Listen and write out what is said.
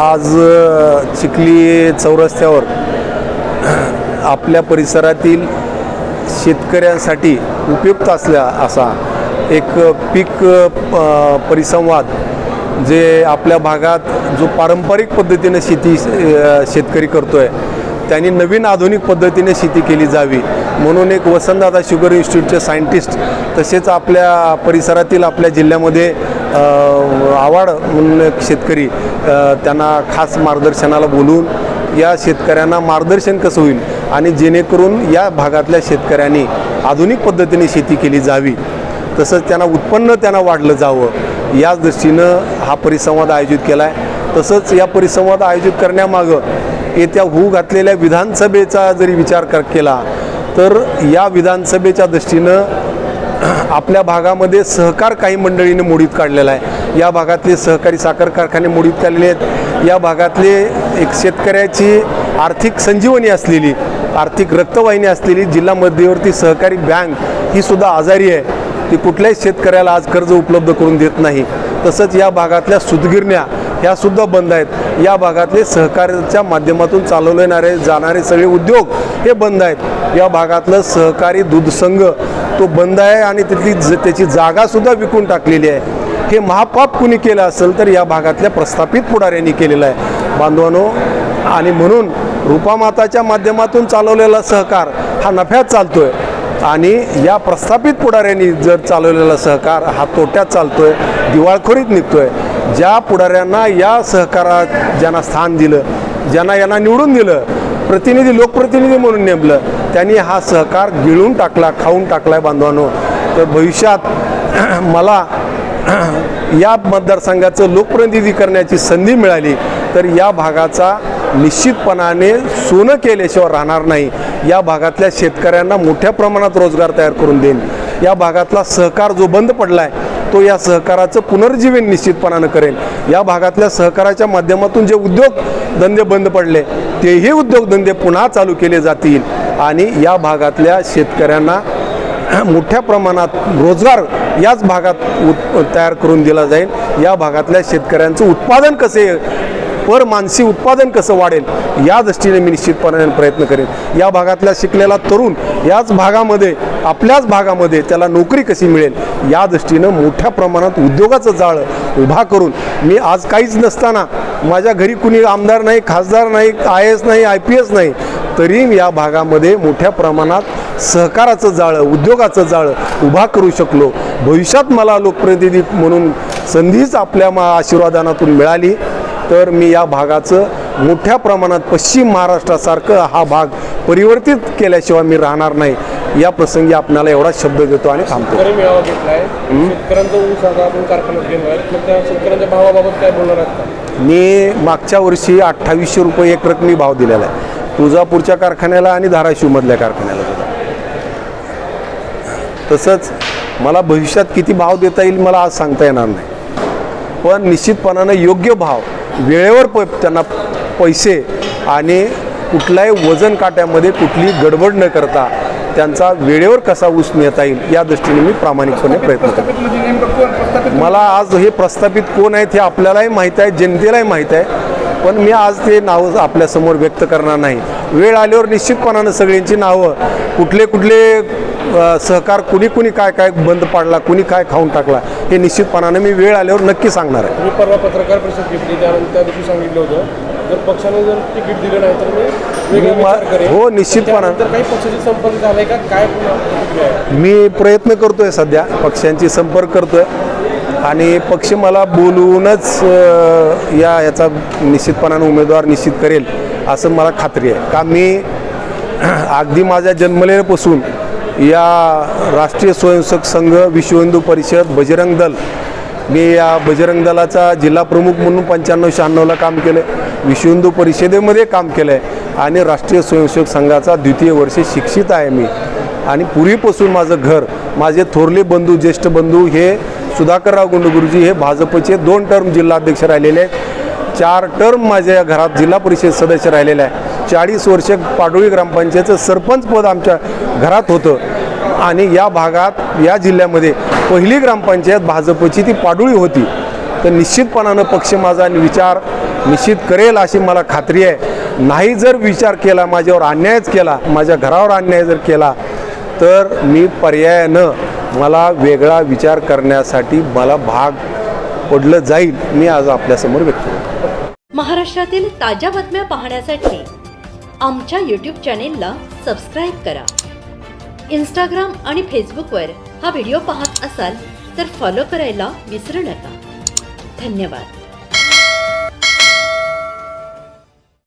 आज चिखली चौरस्त्यावर आपल्या परिसरातील शेतकऱ्यांसाठी उपयुक्त असल्या असा एक पीक परिसंवाद जे आपल्या भागात जो पारंपरिक पद्धतीनं शेती शेतकरी करतो आहे त्यांनी नवीन आधुनिक पद्धतीने शेती केली जावी. म्हणून एक वसंतदादा शुगर इन्स्टिट्यूटचे सायंटिस्ट तसेच आपल्या परिसरातील आपल्या जिल्ह्यामध्ये आवाड म्हणून एक शेतकरी त्यांना खास मार्गदर्शनाला बोलून या शेतकऱ्यांना मार्गदर्शन कसं होईल आणि जेणेकरून या भागातल्या शेतकऱ्यांनी आधुनिक पद्धतीने शेती केली जावी तसंच त्यांना उत्पन्न त्यांना वाढलं जावं याच दृष्टीनं हा परिसंवाद आयोजित केला आहे तसंच या परिसंवाद आयोजित करण्यामागं येत्या होऊ घातलेल्या विधानसभेचा जरी विचार कर केला तर या विधानसभेच्या दृष्टीनं आपल्या भागामध्ये सहकार काही मंडळीने मोडीत काढलेला आहे. या भागातले सहकारी साखर कारखाने मोडीत काढलेले आहेत. या भागातले एक शेतकऱ्याची आर्थिक संजीवनी असलेली आर्थिक रक्तवाहिनी असलेली जिल्हा मध्यवर्ती सहकारी बँक ही सुद्धा आजारी आहे. ती कुठल्याही शेतकऱ्याला आज कर्ज उपलब्ध करून देत नाही. तसंच या भागातल्या सुदगिरण्या ह्या सुद्धा बंद आहेत. या भागातले सहकार्याच्या माध्यमातून चालवले येणारे जाणारे सगळे उद्योग हे बंद आहेत. या भागातलं सहकारी दूध संघ तो बंद आहे आणि तिथली ज त्याची जागासुद्धा विकून टाकलेली आहे. हे महापाप कुणी केलं असेल तर या भागातल्या प्रस्थापित पुढाऱ्यांनी केलेलं आहे. बांधवानो आणि म्हणून रूपामाताच्या माध्यमातून चालवलेला सहकार हा नफ्यात चालतो आहे आणि या प्रस्थापित पुढाऱ्यांनी जर चालवलेला सहकार हा तोट्यात चालतो आहे दिवाळखोरीत निघतो आहे ज्या पुढाऱ्यांना या सहकारात ज्यांना स्थान दिलं ज्यांना यांना निवडून दिलं प्रतिनिधी लोकप्रतिनिधी म्हणून नेमलं त्यांनी हा सहकार गिळून टाकला खाऊन टाकला आहे बांधवांनो. तर भविष्यात मला या मतदारसंघाचं लोकप्रतिनिधी करण्याची संधी मिळाली तर या भागाचा निश्चितपणाने सोनं केल्याशिवाय राहणार नाही. या भागातल्या शेतकऱ्यांना मोठ्या प्रमाणात रोजगार तयार करून देईन. या भागातला सहकार जो बंद पडला आहे तो या सहकाराचं पुनर्जीवन निश्चितपणानं करेल. या भागातल्या सहकाराच्या माध्यमातून जे उद्योग धंदे बंद पडले तेही उद्योगधंदे पुन्हा चालू केले जातील. आणि या भागातल्या शेतकऱ्यांना मोठ्या प्रमाणात रोजगार याच भागात उत तयार करून दिला जाईल. या भागातल्या शेतकऱ्यांचं उत्पादन कसे पर मानसी उत्पादन कसं वाढेल या दृष्टीने मी निश्चितपणे प्रयत्न करेन. या भागातला शिकलेला तरुण याच भागामध्ये आपल्याच भागामध्ये त्याला नोकरी कशी मिळेल या दृष्टीनं मोठ्या प्रमाणात उद्योगाचं जाळं उभा करून मी आज काहीच नसताना माझ्या घरी कुणी आमदार नाही खासदार नाही आय एस नाही आय पी एस नाही तरी या भागामध्ये मोठ्या प्रमाणात सहकाराचं जाळं उद्योगाचं जाळं उभा करू शकलो. भविष्यात मला लोकप्रतिनिधी म्हणून संधीच आपल्या मा आशीर्वादानातून मिळाली. तर मी या भागाचं मोठ्या प्रमाणात पश्चिम महाराष्ट्रासारखं हा भाग परिवर्तित केल्याशिवाय मी राहणार नाही. या प्रसंगी आपल्याला एवढा शब्द देतो आणि थांबतो. मी मागच्या वर्षी अठ्ठावीसशे रुपये एक रकमी भाव दिलेला आहे. तुळजापूरच्या कारखान्याला आणि धाराशिवमधल्या कारखान्याला सुद्धा. तसंच मला भविष्यात किती भाव देता येईल मला आज सांगता येणार नाही. पण निश्चितपणानं योग्य भाव वेळेवर प त्यांना पैसे आणि कुठल्याही वजन काट्यामध्ये कुठली गडबड न करता त्यांचा वेळेवर कसा ऊस नेता येईल या दृष्टीने मी प्रामाणिकपणे प्रयत्न करतो. मला आज हे प्रस्थापित कोण आहेत हे आपल्यालाही माहीत आहे जनतेलाही माहीत आहे. पण मी आज ते नावं आपल्यासमोर व्यक्त करणार नाही वेळ आल्यावर निश्चितपणानं सगळ्यांची नावं कुठले कुठले सहकार कुणी कुणी काय काय बंद पाडला कुणी काय खाऊन टाकला हे निश्चितपणानं मी वेळ आल्यावर नक्की सांगणार आहे मी परवा पत्रकार परिषद घेतली त्यानंतर त्या दिवशी सांगितलं होतं जर पक्षाने जर तिकीट दिलं नाही तर मी. हो, निश्चितपणा. काही पक्षाशी संपर्क झालाय का काय? मी प्रयत्न करतोय सध्या पक्षांची संपर्क करतोय आणि पक्ष मला बोलवूनच या याचा निश्चितपणानं उमेदवार निश्चित करेल असं मला खात्री आहे. का मी अगदी माझ्या जन्मलेल्यापासून या राष्ट्रीय स्वयंसेवक संघ विश्व हिंदू परिषद बजरंग दल मी या बजरंग दलाचा जिल्हा प्रमुख म्हणून पंच्याण्णव शहाण्णवला काम केलं आहे विश्व हिंदू परिषदेमध्ये काम केलं आहे आणि राष्ट्रीय स्वयंसेवक संघाचा द्वितीय वर्ष शिक्षित आहे मी. आणि पूर्वीपासून माझं घर माझे थोरले बंधू ज्येष्ठ बंधू हे सुधाकरराव गुंडगुरुजी हे भाजपचे दोन टर्म जिल्हाध्यक्ष राहिलेले आहेत. चार टर्म माझ्या घरात जिल्हा परिषद सदस्य राहिलेले आहे चाळीस वर्ष पाडोळी ग्रामपंचायतचं सरपंच पद आमच्या घरात होतं. आणि या भागात या जिल्ह्यामध्ये पहिली ग्रामपंचायत भाजपची ती पाडोळी होती. तर निश्चितपणानं पक्ष माझा विचार निश्चित करेल अशी मला खात्री आहे. नाही जर विचार केला माझ्यावर अन्यायच केला माझ्या घरावर अन्याय जर केला तर मी पर्यायानं मला वेगळा विचार करण्यासाठी मला भाग पडलं जाईल मी आज आपल्यासमोर व्यक्त करतो. महाराष्ट्रातील ताज्या बातम्या पाहण्यासाठी आमच्या यूट्यूब चॅनेलला सबस्क्राईब करा. इंस्टाग्राम आणि फेसबुकवर हा व्हिडिओ पाहत असाल तर फॉलो करायला विसरू नका. धन्यवाद.